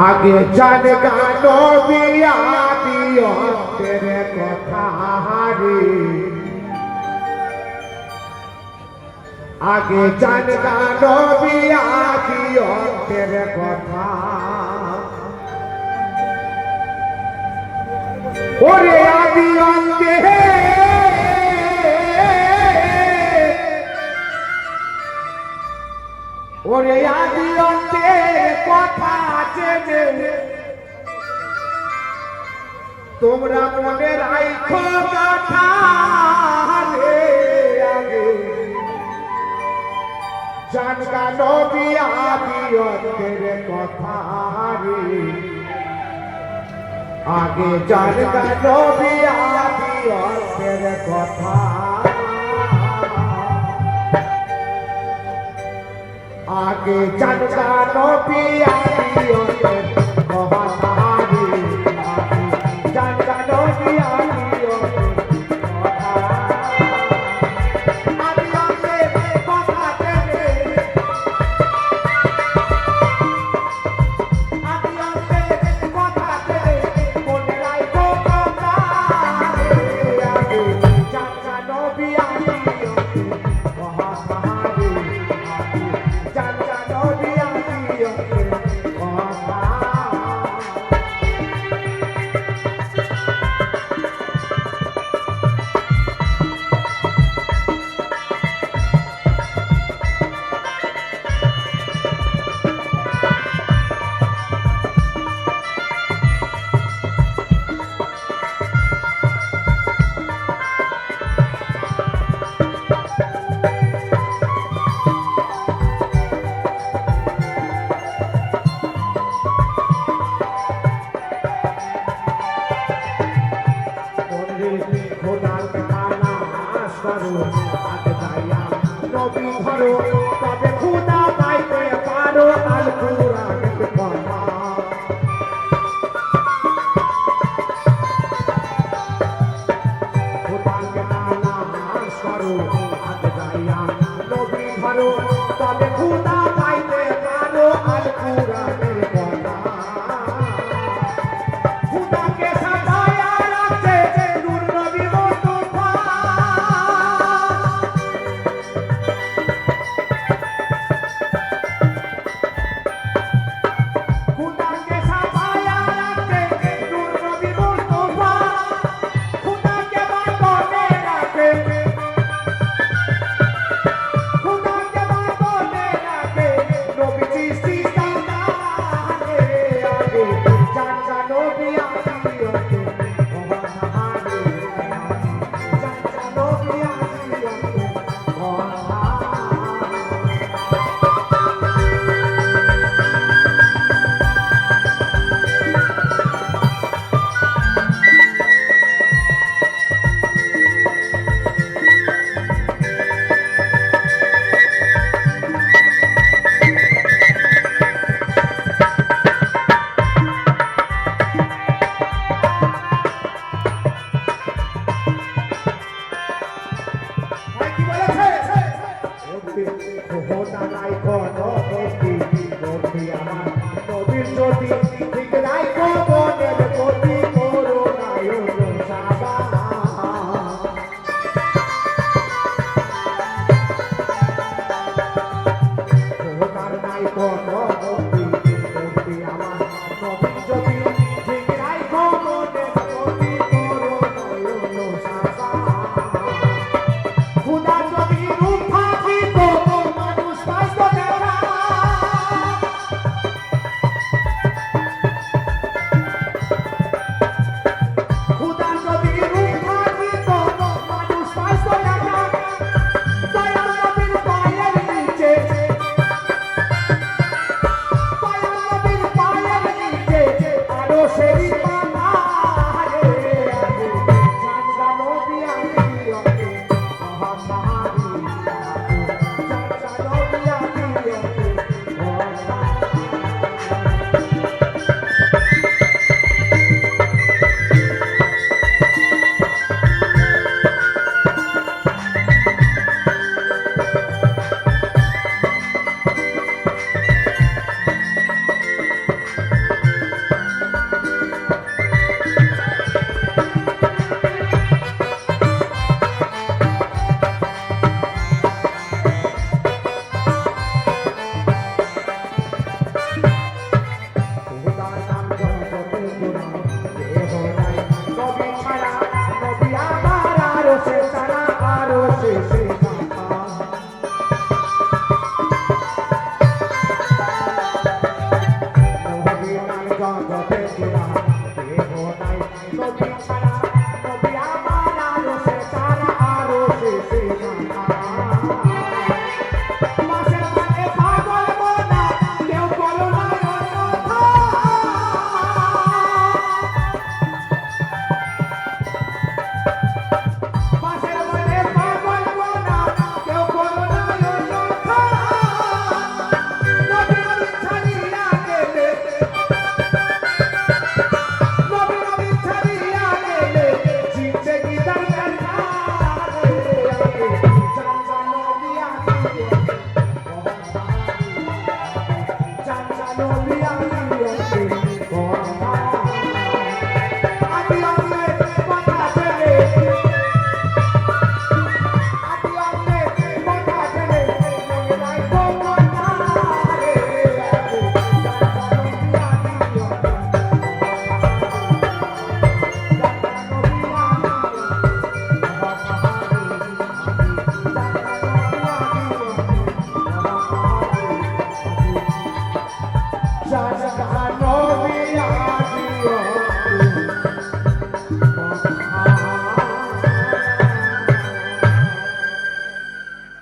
আগে জান গানো বিয়া দিও তেরে কথা রে আগে জান গানো বিয়া দিও তেরে কথা। ওরে আদি অন্তে ওরে আদি অন্তে কথা জেনে তোমরা মনে রাখো কথা রে আগে। জানগা নবী আদি অন্তের কথা রে। আগে জানগা নবী আদি অন্তের কথা আগে জানগা নবী আদি করো আগে যাইয়া নবী ধরো তবে খুদা পাইতে পারো আল কুরআন তবে খুদা feliz. रे